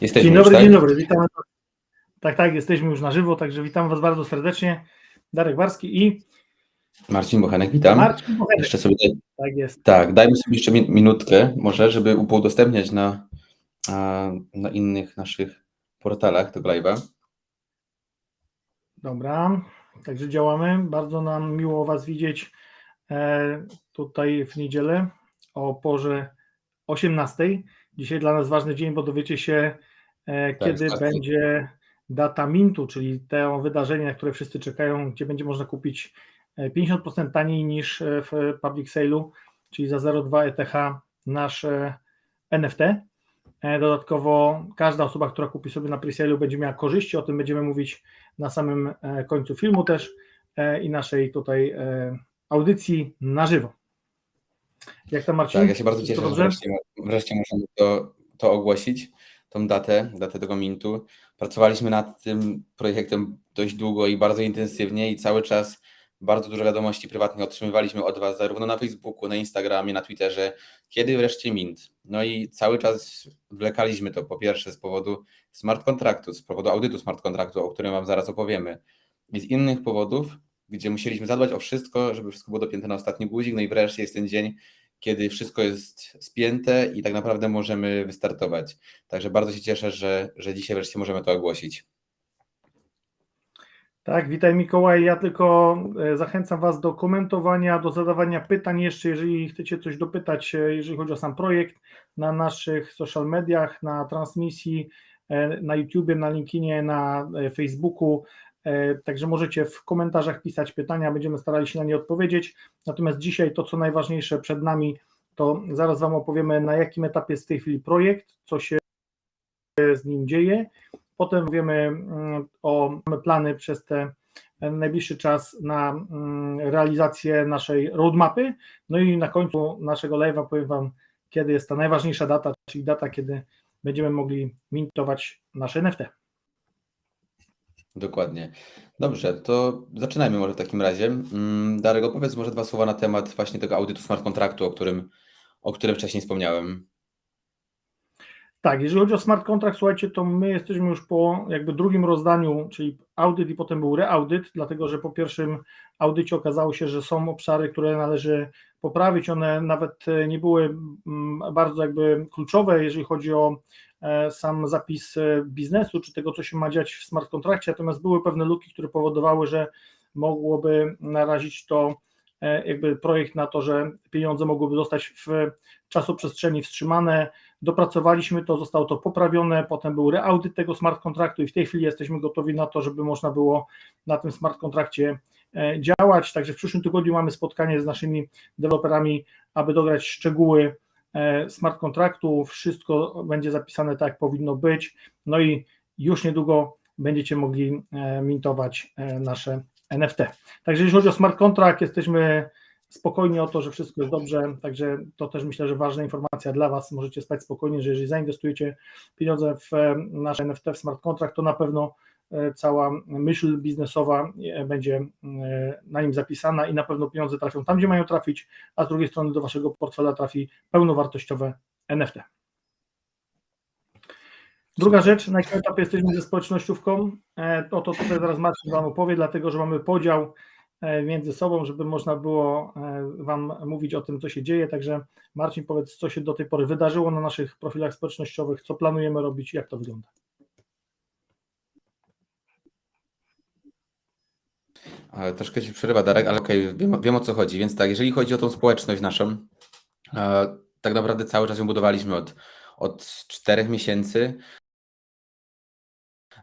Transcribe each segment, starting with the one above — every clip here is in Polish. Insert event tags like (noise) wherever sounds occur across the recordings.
Jesteśmy Dzień już, dobry, tak? dzień dobry, witam. Tak, tak, jesteśmy już na żywo, także witam Was bardzo serdecznie. Darek Barski i Marcin Bochenek, witam. Marcin Bochenek. Jeszcze sobie, daj- Tak jest. tak, dajmy sobie jeszcze mi- minutkę może, żeby upowodostępniać na, na innych naszych portalach tego live'a. Dobra, także działamy. Bardzo nam miło Was widzieć e, tutaj w niedzielę o porze 18. Dzisiaj dla nas ważny dzień, bo dowiecie się, e, kiedy tak. będzie data mintu, czyli to wydarzenie, na które wszyscy czekają, gdzie będzie można kupić e, 50% taniej niż e, w public sale'u, czyli za 0,2 ETH nasze NFT. E, Dodatkowo każda osoba, która kupi sobie na presale'u będzie miała korzyści, o tym będziemy mówić na samym e, końcu filmu też e, i naszej tutaj e, audycji na żywo. Jak tam Marcin? Tak, ja się bardzo cieszę, że wreszcie, wreszcie możemy to, to ogłosić, tą datę, datę tego mintu. Pracowaliśmy nad tym projektem dość długo i bardzo intensywnie i cały czas bardzo dużo wiadomości prywatnych otrzymywaliśmy od Was, zarówno na Facebooku, na Instagramie, na Twitterze, kiedy wreszcie mint. No i cały czas wlekaliśmy to, po pierwsze z powodu smart kontraktu, z powodu audytu smart kontraktu, o którym Wam zaraz opowiemy, i z innych powodów, gdzie musieliśmy zadbać o wszystko, żeby wszystko było dopięte na ostatni guzik, no i wreszcie jest ten dzień, kiedy wszystko jest spięte i tak naprawdę możemy wystartować. Także bardzo się cieszę, że, że dzisiaj wreszcie możemy to ogłosić. Tak, witaj Mikołaj. Ja tylko e, zachęcam Was do komentowania, do zadawania pytań jeszcze, jeżeli chcecie coś dopytać, e, jeżeli chodzi o sam projekt, na naszych social mediach, na transmisji, e, na YouTubie, na LinkedInie, na Facebooku. E, Także możecie w komentarzach pisać pytania, będziemy starali się na nie odpowiedzieć. Natomiast dzisiaj to, co najważniejsze przed nami, to zaraz Wam opowiemy, na jakim etapie jest w tej chwili projekt, co się z nim dzieje. Potem wiemy mm, o plany przez ten najbliższy czas na mm, realizację naszej roadmapy. No i na końcu naszego live'a powiem Wam, kiedy jest ta najważniejsza data, czyli data, kiedy będziemy mogli mintować nasze NFT. Dokładnie. Dobrze, to zaczynajmy może w takim razie. Mm, Darek, opowiedz może dwa słowa na temat właśnie tego audytu smart kontraktu, o którym, o którym wcześniej wspomniałem. Tak, jeżeli chodzi o smart contract, słuchajcie, to my jesteśmy już po jakby drugim rozdaniu, czyli audyt i potem był reaudyt, dlatego że po pierwszym audycie okazało się, że są obszary, które należy poprawić. One nawet nie były mm, bardzo jakby kluczowe, jeżeli chodzi o sam zapis e, biznesu, czy tego, co się ma dziać w smart kontrakcie, natomiast były pewne luki, które powodowały, że mogłoby narazić to e, jakby projekt na to, że pieniądze mogłyby zostać w czasoprzestrzeni wstrzymane, dopracowaliśmy to, zostało to poprawione, potem był reaudyt tego smart kontraktu i w tej chwili jesteśmy gotowi na to, żeby można było na tym smart kontrakcie e, działać, także w przyszłym tygodniu mamy spotkanie z naszymi deweloperami, aby dograć szczegóły e, smart kontraktu, wszystko będzie zapisane tak, jak powinno być, no i już niedługo będziecie mogli e, mintować e, nasze NFT. Także jeżeli chodzi o smart kontrakt, jesteśmy spokojni o to, że wszystko jest dobrze, także to też myślę, że ważna informacja dla Was, możecie spać spokojnie, że jeżeli zainwestujecie pieniądze w e, nasze NFT, w smart contract, to na pewno e, cała myśl biznesowa e, będzie e, na nim zapisana i na pewno pieniądze trafią tam, gdzie mają trafić, a z drugiej strony do Waszego portfela trafi pełnowartościowe NFT. Druga rzecz, na jakim etapie jesteśmy ze społecznościówką, e, o to tutaj zaraz Marcin Wam opowie, dlatego że mamy podział e, między sobą, żeby można było e, Wam mówić o tym, co się dzieje. Także Marcin, powiedz, co się do tej pory wydarzyło na naszych profilach społecznościowych, co planujemy robić, jak to wygląda. Troszkę ci przerywa Darek, ale okej, wiem, wiem o co chodzi. Więc tak, jeżeli chodzi o tą społeczność naszą, e, tak naprawdę cały czas ją budowaliśmy od, od 4 miesięcy.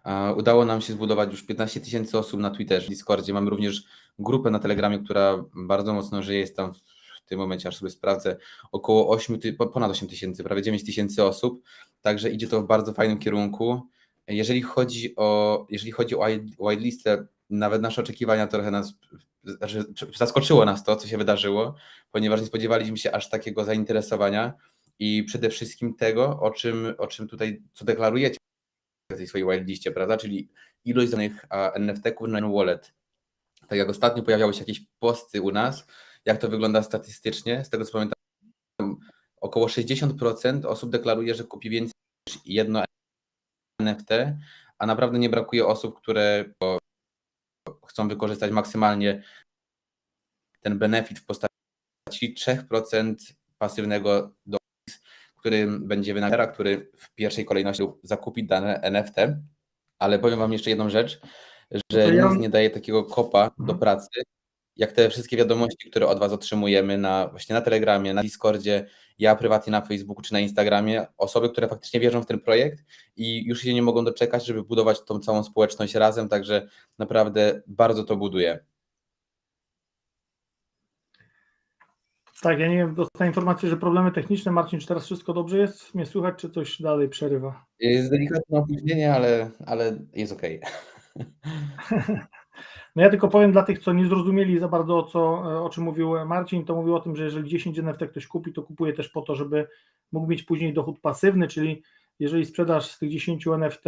E, Udało nam się zbudować już 15 tysięcy osób na Twitterze, Discordzie. Mamy również grupę na Telegramie, która bardzo mocno żyje. Jest tam w tym momencie, aż sobie sprawdzę, około 8, ty- po- ponad 8 tysięcy, prawie 9 tysięcy osób. Także idzie to w bardzo fajnym kierunku. Jeżeli chodzi o, jeżeli chodzi o whitelistę, nawet nasze oczekiwania trochę nas, zaskoczyło nas to, co się wydarzyło, ponieważ nie spodziewaliśmy się aż takiego zainteresowania i przede wszystkim tego, o czym, o czym tutaj, co deklarujecie w tej swojej whiteliście, prawda, czyli ilość danych NFT-ków na wallet. Tak jak ostatnio pojawiały się jakieś posty u nas, jak to wygląda statystycznie, z tego co pamiętam, około 60% osób deklaruje, że kupi więcej niż jedno NFT, a naprawdę nie brakuje osób, które chcą wykorzystać maksymalnie ten benefit w postaci 3% pasywnego do który będzie wynagrodzenia, który w pierwszej kolejności zakupi dane NFT. Ale powiem Wam jeszcze jedną rzecz, że ja- nic nie daje takiego kopa do pracy, jak te wszystkie wiadomości, które od Was otrzymujemy na, właśnie na Telegramie, na Discordzie, ja prywatnie na Facebooku czy na Instagramie, osoby, które faktycznie wierzą w ten projekt i już się nie mogą doczekać, żeby budować tą całą społeczność razem, także naprawdę bardzo to buduje. Tak, ja nie wiem, dostałem informację, że problemy techniczne. Marcin, czy teraz wszystko dobrze jest? Mnie słychać, czy coś dalej przerywa? Jest delikatne opóźnienie, ale, ale jest okej. (laughs) No ja tylko powiem dla tych, co nie zrozumieli za bardzo, o, co, o czym mówił Marcin, to mówił o tym, że jeżeli 10 NFT ktoś kupi, to kupuje też po to, żeby mógł mieć później dochód pasywny, czyli jeżeli sprzedasz z tych 10 NFT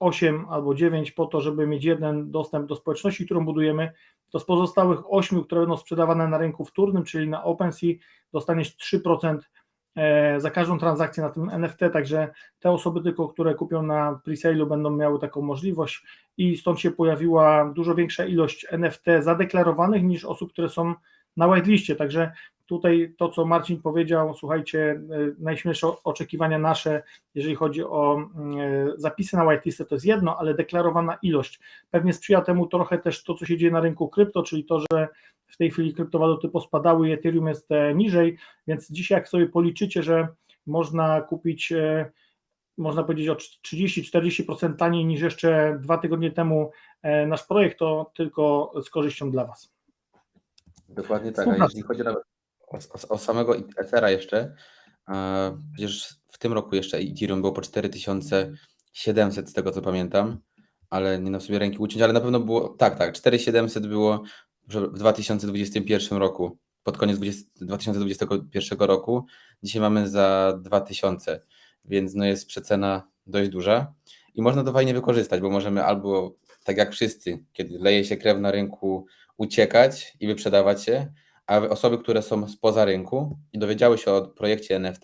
8 albo 9 po to, żeby mieć jeden dostęp do społeczności, którą budujemy, to z pozostałych 8, które będą sprzedawane na rynku wtórnym, czyli na OpenSea, dostaniesz 3% e, za każdą transakcję na tym NFT, także te osoby tylko, które kupią na presale'u będą miały taką możliwość i stąd się pojawiła dużo większa ilość NFT zadeklarowanych niż osób, które są na whitelistie, także tutaj to, co Marcin powiedział, słuchajcie, y, najśmielsze oczekiwania nasze, jeżeli chodzi o y, zapisy na whitelistę, to jest jedno, ale deklarowana ilość. Pewnie sprzyja temu trochę też to, co się dzieje na rynku krypto, czyli to, że w tej chwili kryptowaluty pospadały i Ethereum jest e, niżej, więc dzisiaj jak sobie policzycie, że można kupić e, można powiedzieć o 30-40% taniej niż jeszcze dwa tygodnie temu e, nasz projekt, to tylko z korzyścią dla Was. Dokładnie tak. A jeśli chodzi nawet o, o, o samego Ethera jeszcze, przecież w tym roku jeszcze Ethereum było po 4700 z tego co pamiętam, ale nie na sobie ręki uciąć, ale na pewno było, tak, tak, 4700 było w 2021 roku, pod koniec 20, 2021 roku, dzisiaj mamy za 2000, więc no jest przecena dość duża i można to fajnie wykorzystać, bo możemy albo tak jak wszyscy, kiedy leje się krew na rynku, uciekać i wyprzedawać się, a osoby, które są spoza rynku i dowiedziały się o projekcie NFT,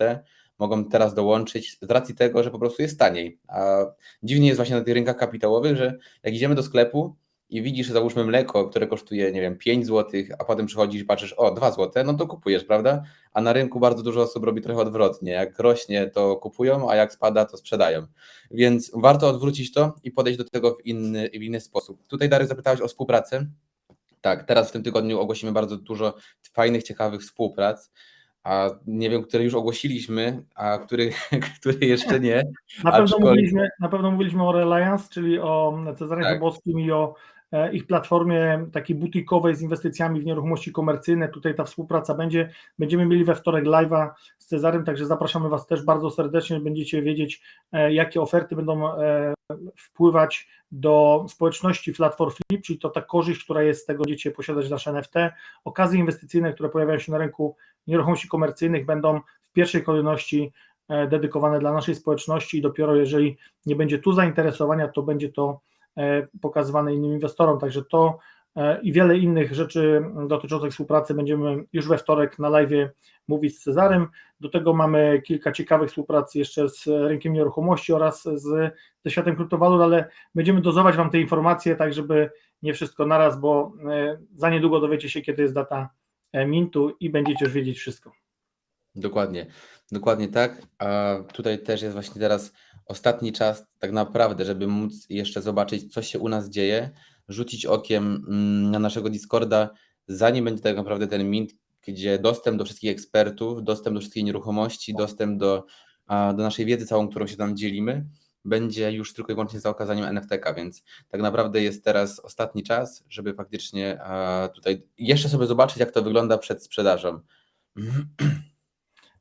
mogą teraz dołączyć z racji tego, że po prostu jest taniej. A dziwnie jest właśnie na tych rynkach kapitałowych, że jak idziemy do sklepu i widzisz, załóżmy mleko, które kosztuje, nie wiem, 5 zł, a potem przychodzisz i patrzysz, o, 2 zł, no to kupujesz, prawda? A na rynku bardzo dużo osób robi trochę odwrotnie. Jak rośnie, to kupują, a jak spada, to sprzedają. Więc warto odwrócić to i podejść do tego w inny, w inny sposób. Tutaj, Darek, zapytałeś o współpracę. Tak, teraz w tym tygodniu ogłosimy bardzo dużo fajnych, ciekawych współprac, a nie wiem, które już ogłosiliśmy, a który, (laughs) który jeszcze nie. Na pewno, Aczkolwiek- mówiliśmy, na pewno mówiliśmy o Reliance, czyli o Cezarze Tak. Chybowskim i o ich platformie takiej butikowej z inwestycjami w nieruchomości komercyjne. Tutaj ta współpraca będzie. Będziemy mieli we wtorek live'a z Cezarem, także zapraszamy Was też bardzo serdecznie. Będziecie wiedzieć, e, jakie oferty będą e, wpływać do społeczności Flat for Flip, czyli to ta korzyść, która jest z tego, będziecie posiadać nasze NFT. Okazje inwestycyjne, które pojawiają się na rynku nieruchomości komercyjnych będą w pierwszej kolejności e, dedykowane dla naszej społeczności i dopiero jeżeli nie będzie tu zainteresowania, to będzie to e, pokazywane innym inwestorom. Także to e, i wiele innych rzeczy dotyczących współpracy będziemy już we wtorek na live mówić z Cezarem. Do tego mamy kilka ciekawych współprac jeszcze z rynkiem nieruchomości oraz z, ze światem kryptowalut, ale będziemy dozować Wam te informacje, tak żeby nie wszystko naraz, bo e, za niedługo dowiecie się, kiedy jest data e, mintu i będziecie już wiedzieć wszystko. Dokładnie, dokładnie tak. A tutaj też jest właśnie teraz ostatni czas, tak naprawdę, żeby móc jeszcze zobaczyć, co się u nas dzieje, rzucić okiem mm, na naszego Discorda, zanim będzie tak naprawdę ten mint, gdzie dostęp do wszystkich ekspertów, dostęp do wszystkich nieruchomości, dostęp do, do naszej wiedzy całą, którą się tam dzielimy, będzie już tylko i wyłącznie za okazaniem NFT-ka, więc tak naprawdę jest teraz ostatni czas, żeby faktycznie tutaj jeszcze sobie zobaczyć, jak to wygląda przed sprzedażą. (clears throat)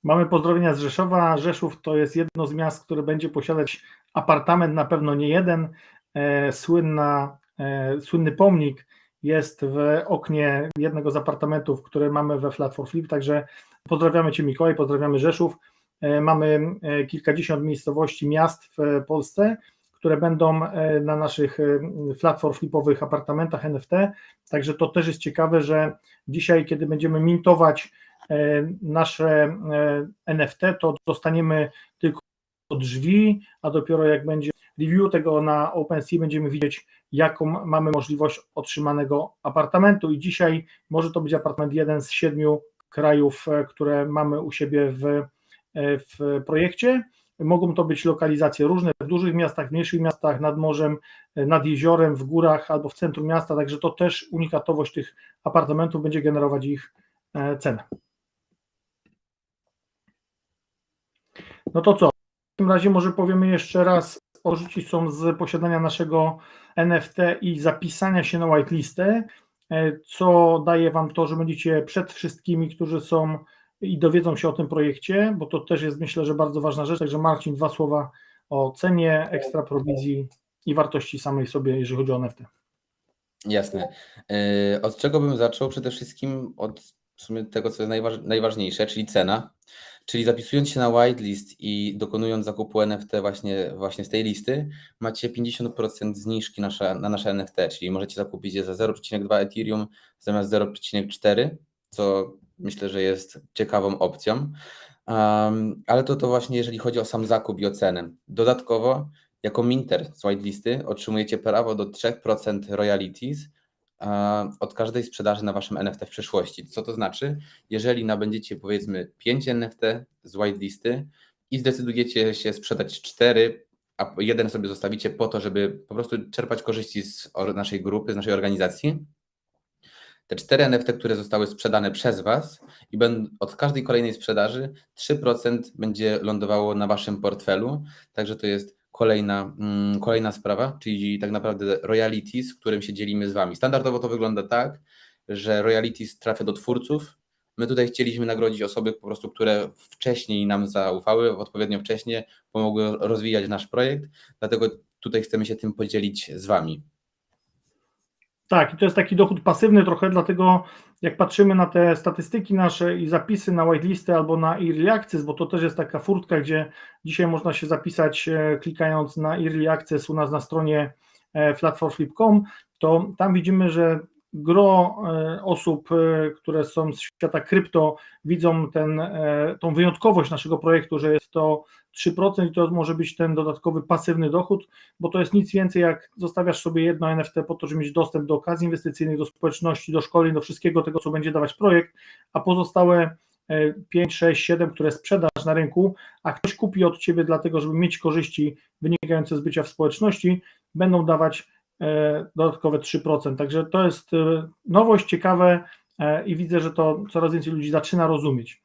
Mamy pozdrowienia z Rzeszowa. Rzeszów to jest jedno z miast, które będzie posiadać apartament, na pewno nie jeden. E, słynna, e, słynny pomnik jest w oknie jednego z apartamentów, które mamy we Flat for Flip, także pozdrawiamy Cię Mikołaj, pozdrawiamy Rzeszów. E, mamy kilkadziesiąt miejscowości, miast w Polsce, które będą na naszych Flat for Flipowych apartamentach NFT, także to też jest ciekawe, że dzisiaj, kiedy będziemy mintować nasze e, NFT, to dostaniemy tylko drzwi, a dopiero jak będzie review tego na OpenSea będziemy widzieć, jaką mamy możliwość otrzymanego apartamentu. I dzisiaj może to być apartament jeden z siedmiu krajów, e, które mamy u siebie w, e, w projekcie. Mogą to być lokalizacje różne w dużych miastach, w mniejszych miastach, nad morzem, e, nad jeziorem, w górach albo w centrum miasta, także to też unikatowość tych apartamentów będzie generować ich e, cenę. No to co? W takim razie może powiemy jeszcze raz o są z posiadania naszego NFT i zapisania się na whitelistę, e, co daje Wam to, że będziecie przed wszystkimi, którzy są i dowiedzą się o tym projekcie, bo to też jest myślę, że bardzo ważna rzecz. Także Marcin, dwa słowa o cenie, ekstra prowizji i wartości samej sobie, jeżeli chodzi o NFT. Jasne. Yy, Od czego bym zaczął? Przede wszystkim od w sumie tego, co jest najważ, najważniejsze, czyli cena. Czyli zapisując się na whitelist i dokonując zakupu NFT właśnie, właśnie z tej listy, macie 50% zniżki na nasze NFT, czyli możecie zakupić je za 0,2 Ethereum zamiast 0,4, co myślę, że jest ciekawą opcją. Um, ale to, to właśnie jeżeli chodzi o sam zakup i o cenę. Dodatkowo, jako minter z whitelisty otrzymujecie prawo do 3% royalties od każdej sprzedaży na waszym NFT w przyszłości. Co to znaczy? Jeżeli nabędziecie powiedzmy 5 NFT z whitelisty i zdecydujecie się sprzedać 4, a jeden sobie zostawicie po to, żeby po prostu czerpać korzyści z naszej grupy, z naszej organizacji, te cztery NFT, które zostały sprzedane przez Was i od każdej kolejnej sprzedaży 3% będzie lądowało na Waszym portfelu. Także to jest kolejna, mm, kolejna sprawa, czyli tak naprawdę royalties, którym się dzielimy z Wami. Standardowo to wygląda tak, że royalties trafia do twórców. My tutaj chcieliśmy nagrodzić osoby po prostu, które wcześniej nam zaufały, odpowiednio wcześnie pomogły rozwijać nasz projekt, dlatego tutaj chcemy się tym podzielić z Wami. Tak, i to jest taki dochód pasywny trochę, dlatego jak patrzymy na te statystyki nasze i zapisy na whitelisty albo na early access, bo to też jest taka furtka, gdzie dzisiaj można się zapisać e, klikając na early access u nas na stronie e, flatforflip.com, to tam widzimy, że gro e, osób, które są z świata krypto, widzą ten, tą wyjątkowość naszego projektu, że jest to 3% i to może być ten dodatkowy pasywny dochód, bo to jest nic więcej jak zostawiasz sobie jedno NFT po to, żeby mieć dostęp do okazji inwestycyjnych, do społeczności, do szkoleń, do wszystkiego tego, co będzie dawać projekt, a pozostałe 5, 6, 7, które sprzedasz na rynku, a ktoś kupi od Ciebie dlatego, żeby mieć korzyści wynikające z bycia w społeczności, będą dawać e, dodatkowe 3%. Także to jest e, nowość, ciekawe e, i widzę, że to coraz więcej ludzi zaczyna rozumieć.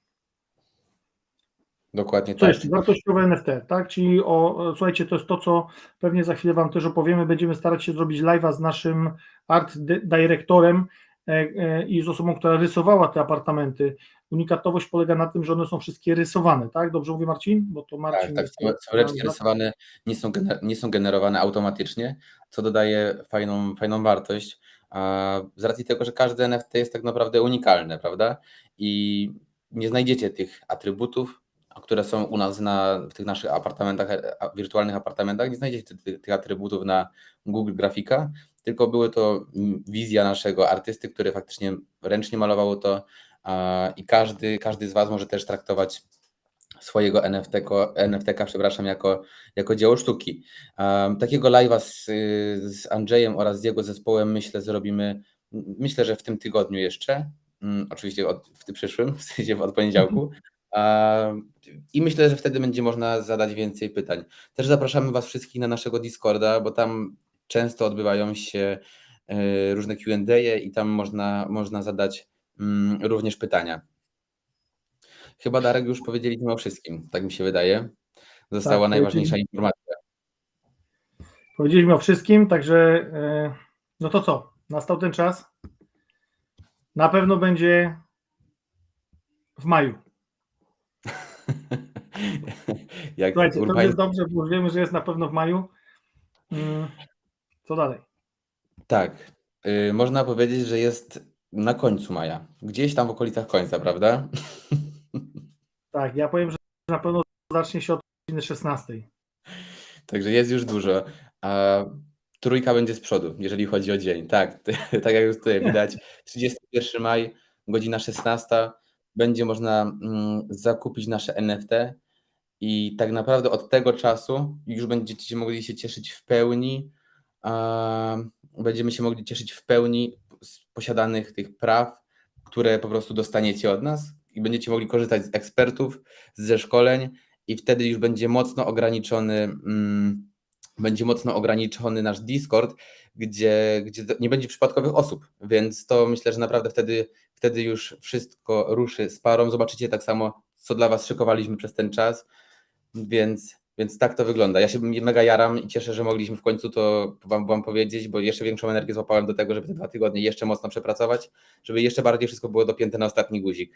Dokładnie Co tak. jeszcze? Wartościowe NFT, tak? Czyli o, słuchajcie, to jest to, co pewnie za chwilę Wam też opowiemy. Będziemy starać się zrobić live'a z naszym art dyrektorem i z osobą, która rysowała te apartamenty. Unikatowość polega na tym, że one są wszystkie rysowane, tak? Dobrze mówię Marcin? Bo to Marcin Tak, tak, rysowane, nie są, nie są generowane automatycznie, co dodaje fajną, fajną wartość. A z racji tego, że każdy NFT jest tak naprawdę unikalny, prawda? I nie znajdziecie tych atrybutów, które są u nas na, w tych naszych apartamentach, wirtualnych apartamentach, nie znajdziecie tych, tych atrybutów na Google Grafika, tylko były to wizja naszego artysty, który faktycznie ręcznie malowało to i każdy, każdy z Was może też traktować swojego NFT, NFT przepraszam, jako, jako dzieło sztuki. Takiego live'a z, z Andrzejem oraz z jego zespołem myślę zrobimy, myślę, że w tym tygodniu jeszcze, mm, oczywiście od, w tym przyszłym, w sensie od poniedziałku, i myślę, że wtedy będzie można zadać więcej pytań. Też zapraszamy Was wszystkich na naszego Discorda, bo tam często odbywają się e, różne QA i tam można, można zadać również pytania. Chyba Darek już powiedzieliśmy o wszystkim, tak mi się wydaje. Została tak, najważniejsza informacja. Powiedzieliśmy o wszystkim, także e, no to co? Nastał ten czas. Na pewno będzie w maju. (laughs) Jak Słuchajcie, to Urbain- jest dobrze, bo wiemy, że jest na pewno w maju. Mm, Co dalej? Tak, y, można powiedzieć, że jest na końcu maja. Gdzieś tam w okolicach końca, prawda? (laughs) Tak, ja powiem, że na pewno zacznie się od godziny 16. Także jest już dużo. A trójka będzie z przodu, jeżeli chodzi o dzień. Tak, (laughs) tak jak już tutaj widać. (laughs) 31 maj, godzina 16. Będzie można mm, zakupić nasze NFT I tak naprawdę od tego czasu już będziecie mogli się cieszyć w pełni, a będziemy się mogli cieszyć w pełni z posiadanych tych praw, które po prostu dostaniecie od nas i będziecie mogli korzystać z ekspertów, ze szkoleń i wtedy już będzie mocno ograniczony, mm, będzie mocno ograniczony nasz Discord, gdzie, gdzie nie będzie przypadkowych osób, więc to myślę, że naprawdę wtedy, wtedy już wszystko ruszy z parą. Zobaczycie tak samo, co dla Was szykowaliśmy przez ten czas, więc, więc tak to wygląda. Ja się mega jaram i cieszę, że mogliśmy w końcu to wam, wam powiedzieć, bo jeszcze większą energię złapałem do tego, żeby te dwa tygodnie jeszcze mocno przepracować, żeby jeszcze bardziej wszystko było dopięte na ostatni guzik.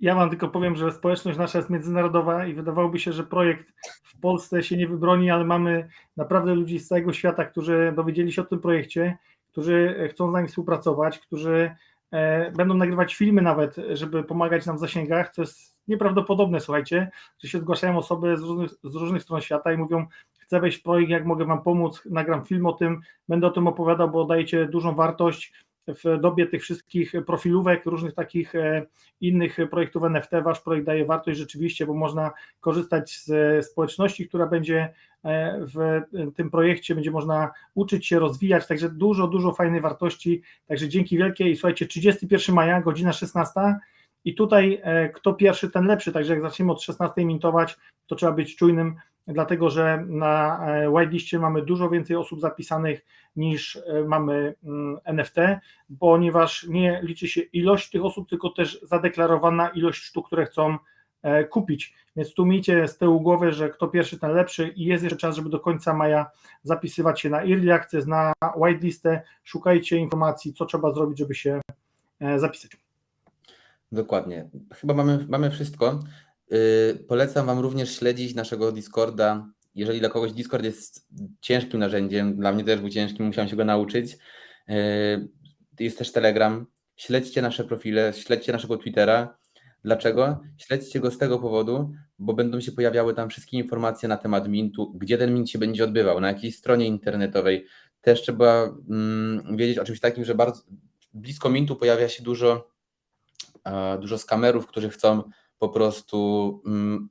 Ja wam tylko powiem, że społeczność nasza jest międzynarodowa i wydawałoby się, że projekt w Polsce się nie wybroni, ale mamy naprawdę ludzi z całego świata, którzy dowiedzieli się o tym projekcie, którzy chcą z nami współpracować, którzy będą nagrywać filmy nawet, żeby pomagać nam w zasięgach, co jest nieprawdopodobne, słuchajcie, że się zgłaszają osoby z różnych, z różnych stron świata i mówią, chcę wejść w projekt, jak mogę wam pomóc, nagram film o tym, będę o tym opowiadał, bo dajecie dużą wartość, w dobie tych wszystkich profilówek, różnych takich e, innych projektów NFT, wasz projekt daje wartość rzeczywiście, bo można korzystać z społeczności, która będzie e, w tym projekcie, będzie można uczyć się, rozwijać, także dużo, dużo fajnej wartości, także dzięki wielkie i słuchajcie, 31 maja, godzina 16 i tutaj e, kto pierwszy, ten lepszy, także jak zaczniemy od 16 mintować, to trzeba być czujnym, dlatego że na whitelistie mamy dużo więcej osób zapisanych niż mamy mm, NFT, ponieważ nie liczy się ilość tych osób, tylko też zadeklarowana ilość sztuk, które chcą e, kupić. Więc tu miejcie z tyłu głowy, że kto pierwszy, ten lepszy i jest jeszcze czas, żeby do końca maja zapisywać się na Early Access, na whitelistę. Szukajcie informacji, co trzeba zrobić, żeby się e, zapisać. Dokładnie. Chyba mamy, mamy wszystko. Yy, polecam Wam również śledzić naszego Discorda. Jeżeli dla kogoś Discord jest ciężkim narzędziem, dla mnie też był ciężkim, musiałem się go nauczyć. Yy, jest też Telegram. Śledźcie nasze profile, śledźcie naszego Twittera. Dlaczego? Śledźcie go z tego powodu, bo będą się pojawiały tam wszystkie informacje na temat Mintu, gdzie ten Mint się będzie odbywał, na jakiej stronie internetowej. Też trzeba mm, wiedzieć o czymś takim, że bardzo blisko Mintu pojawia się dużo, e, dużo skamerów, którzy chcą po prostu mm,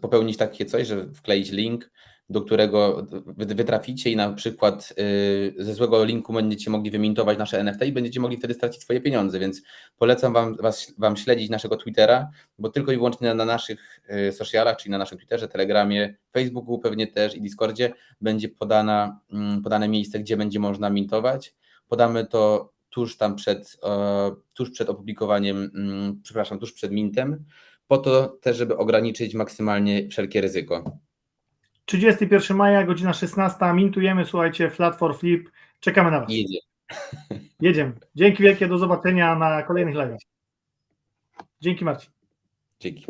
popełnić takie coś, że wkleić link, do którego wy, wy traficie i na przykład y, ze złego linku będziecie mogli wymintować nasze NFT i będziecie mogli wtedy stracić swoje pieniądze, więc polecam wam, was, wam śledzić naszego Twittera, bo tylko i wyłącznie na, na naszych y, socialach, czyli na naszym Twitterze, Telegramie, Facebooku pewnie też i Discordzie będzie podana, mm, podane miejsce, gdzie będzie można mintować. Podamy to tuż tam przed, tuż przed opublikowaniem, mm, przepraszam, tuż przed mintem, po to też, żeby ograniczyć maksymalnie wszelkie ryzyko. 31 maja, godzina 16, mintujemy, słuchajcie, flat for flip, czekamy na Was. Jedzie. Jedziemy. Dzięki wielkie, do zobaczenia na kolejnych live'ach. Dzięki Marcin. Dzięki.